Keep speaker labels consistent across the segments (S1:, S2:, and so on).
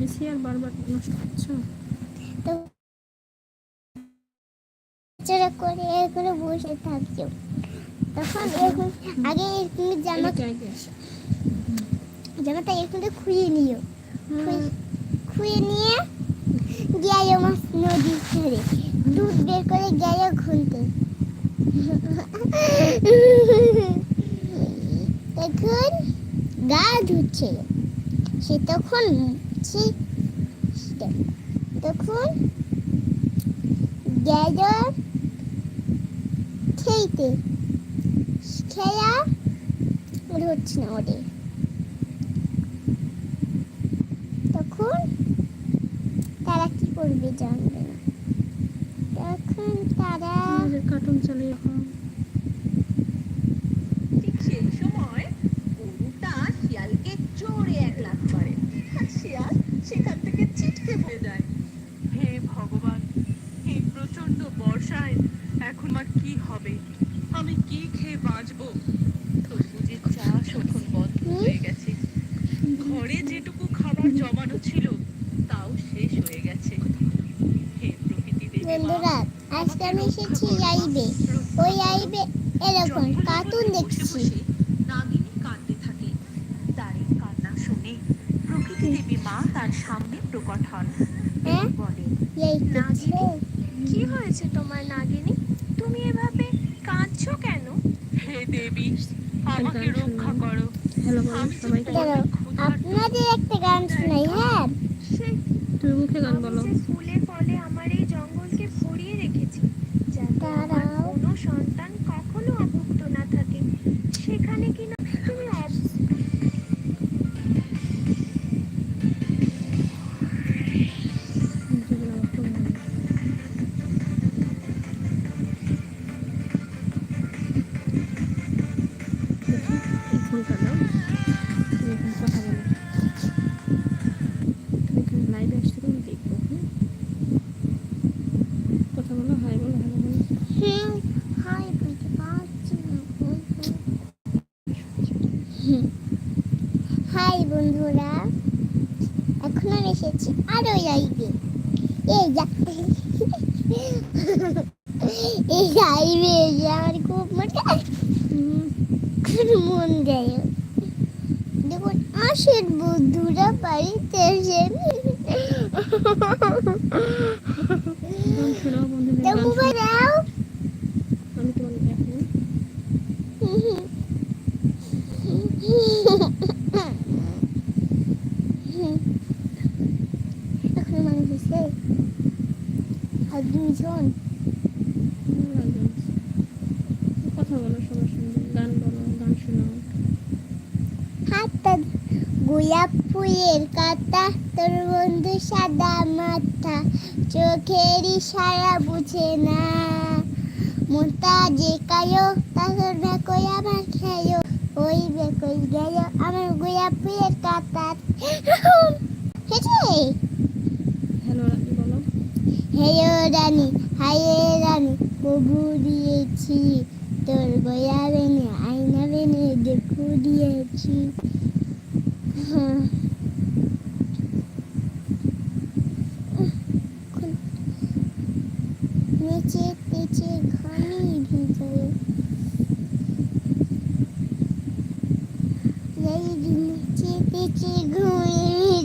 S1: দিছি আর বারবার নষ্ট করছ
S2: করে করে বসে থাকছো তখন এরকম আগে তুমি জামা
S1: এদিকে আগে আসো।
S2: জামাটা এরকম খুঁয়ে নিও। খুঁয়ে- খুঁয়ে নিয়ে গেলো মাছ নদীর দুধ বের করে গেলো গা ধুচ্ছে সে তখন সে তখন গেল খেলতে খেলা ওর হচ্ছে না ওদের। তখন তারা কি করবে জানবে না। তখন তারা
S1: কার্টুন চালিয়ে এখন
S3: এখন কি হবে? আমি কি খেয়ে বাঁচবো? তরমুজের চাষ এখন বন্ধ হয়ে গেছে। ঘরে যেটুকু খাবার জমানো ছিল তাও শেষ হয়ে গেছে। হে প্রকৃতি
S2: বন্ধুরা আজকে আমি এসেছি লাইভে ওই লাইভে এরকম কার্টুন দেখছি।
S3: নাগিনী কাঁদতে থাকে। তার কান্না শুনে প্রকৃতি দেবী মা তার সামনে প্রকট হন।
S2: হ্যাঁ?
S3: বলেন
S2: এই
S4: কি হয়েছে তোমার নাগিনী তুমি এভাবে কাঁদছো কেন
S3: হে দেবী আমাকে রক্ষা করো।
S1: হ্যালো বলো সবাইকে।
S2: আপনাদের একটা গান শোনাই হ্যাঁ।
S1: তুমি মুখে গান বলো।
S4: ফুলে ফলে আমার এই জঙ্গলকে ভরিয়ে রেখেছি যাতে আমার কোনো সন্তান কখনো অভুক্ত না থাকে সেখানে কিনা
S2: বন্ধুরা এখন আমি এসেছি আরও লাইভে এই এই লাইভে এসে আমার খুব মজা। মন গেল দেখুন আসেন বন্ধুরা বাড়িতে এসে
S1: গান শোনাও বন্ধুদের
S2: তো
S1: গান
S2: মোবাইল
S1: শোনাও।
S2: দাও
S1: আমি তোমার এখন
S2: এখন মানুষ হয়েছে আর দুইজন।
S1: কথা বলো সবার সঙ্গে গান বলো গান শোনাও।
S2: হাতটা গোলাপ ফুলের কাটা তোর বন্ধু সাদা মাথা চোখের ইশারা বুঝে না। মোটা যে কালো তাহলে বেকই আমার খেলো। ওই বেকই গেল আমার গোলাপ ফুলের কাটা। হেঁটে
S1: হেয় রানী,
S2: হায়ে রানী প্রভু দিয়েছি। তোর বয়া বেনে আয়না বেনে দেখু দিয়েছি। নিচে নিচে ঘনি ভিতরে নিচে নিচে ঘুমিয়ে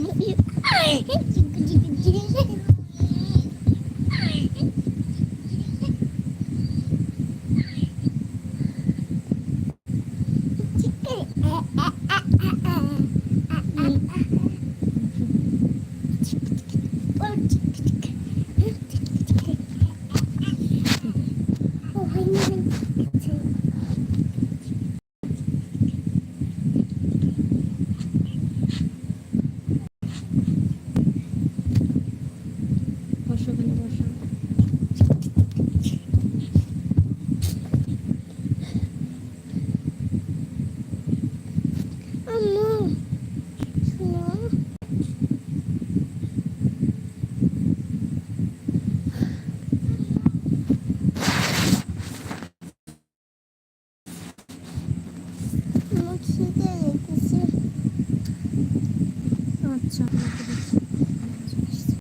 S2: 像那个